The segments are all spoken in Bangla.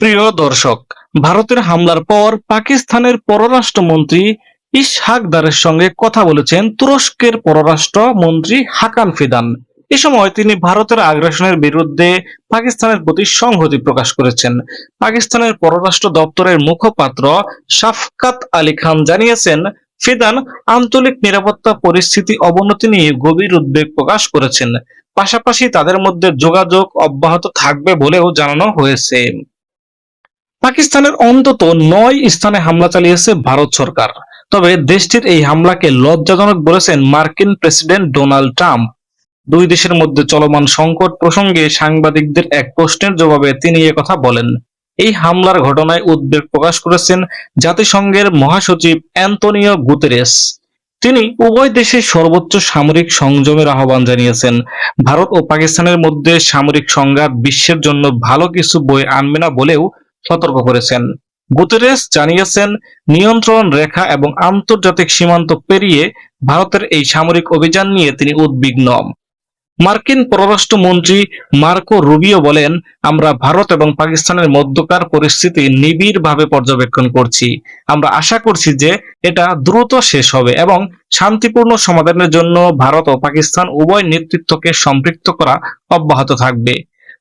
প্রিয় দর্শক, ভারতের হামলার পর পাকিস্তানের পররাষ্ট্রমন্ত্রী ইসহাকদারের সঙ্গে কথা বলেছেন তুরস্কের পররাষ্ট্র মন্ত্রী হাকান ফিদান। এ সময় তিনি ভারতের আগ্রাসনের বিরুদ্ধে পাকিস্তানের প্রতি সংহতি প্রকাশ করেছেন। পাকিস্তানের পররাষ্ট্র দপ্তরের মুখপাত্র শাফকাত আলী খান জানিয়েছেন, ফিদান আঞ্চলিক নিরাপত্তা পরিস্থিতি অবনতি নিয়ে গভীর উদ্বেগ প্রকাশ করেছেন। পাশাপাশি তাদের মধ্যে যোগাযোগ অব্যাহত থাকবে বলেও জানানো হয়েছে। পাকিস্তানের অন্তত নয় স্থানে হামলা চালিয়েছে ভারত সরকার। তবে দেশটির এই হামলাকে লজ্জাজনক বলেছেন মার্কিন প্রেসিডেন্ট ডোনাল্ড ট্রাম্প। দুই দেশের মধ্যে চলমান সংকট প্রসঙ্গে সাংবাদিকদের এক প্রশ্নের জবাবে তিনি কথা বলেন। এই হামলার ঘটনায় উদ্বেগ প্রকাশ করেছেন জাতিসংঘের মহাসচিব অ্যান্তনিও গুতেরেস। তিনি উভয় দেশের সর্বোচ্চ সামরিক সংযমের আহ্বান জানিয়েছেন। ভারত ও পাকিস্তানের মধ্যে সামরিক সংঘাত বিশ্বের জন্য ভালো কিছু বই আনবে না বলেও সতর্ক করেছেন। গুতেরেস জানিয়েছেন, নিয়ন্ত্রণ রেখা এবং আন্তর্জাতিক সীমান্ত পেরিয়ে ভারতের এই সামরিক অভিযান নিয়ে তিনি উদ্বিগ্ন। মার্কিন পররাষ্ট্রমন্ত্রী মার্কো রুবিও বলেন, আমরা ভারত এবং পাকিস্তানের মধ্যকার পরিস্থিতি নিবিড়ভাবে পর্যবেক্ষণ করছি। আমরা আশা করছি যে এটা দ্রুত শেষ হবে এবং শান্তিপূর্ণ সমাধানের জন্য ভারত ও পাকিস্তান উভয় নেতৃত্বকে সম্পৃক্ত করা অব্যাহত থাকবে।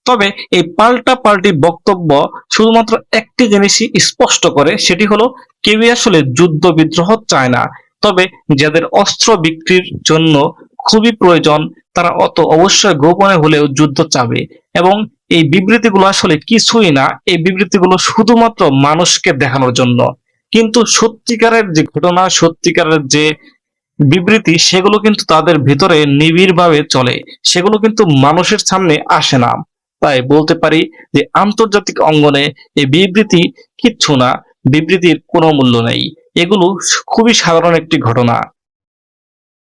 তবে এই পাল্টা পাল্টি বক্তব্য শুধুমাত্র একটি জিনিসই স্পষ্ট করে, সেটি হলো কেউই আসলে যুদ্ধ বিদ্রোহ চায় না। তবে যাদের অস্ত্র বিক্রির জন্য খুবই প্রয়োজন, তারা অত অবশ্যই গোপনে হলেও যুদ্ধ চাবে। এবং এই বিবৃতিগুলো আসলে কিছুই না, এই বিবৃতিগুলো শুধুমাত্র মানুষকে দেখানোর জন্য। কিন্তু সত্যিকারের যে ঘটনা, সত্যিকারের যে বিবৃতি, সেগুলো কিন্তু তাদের ভিতরে নিবিড়ভাবে চলে। সেগুলো কিন্তু মানুষের সামনে আসে না। তাই বলতে পারি যে আন্তর্জাতিক অঙ্গনে এই বিবৃতি কিচ্ছু না। বিবৃতির কোনো মূল্য নেই। এগুলো খুবই সাধারণ একটি ঘটনা।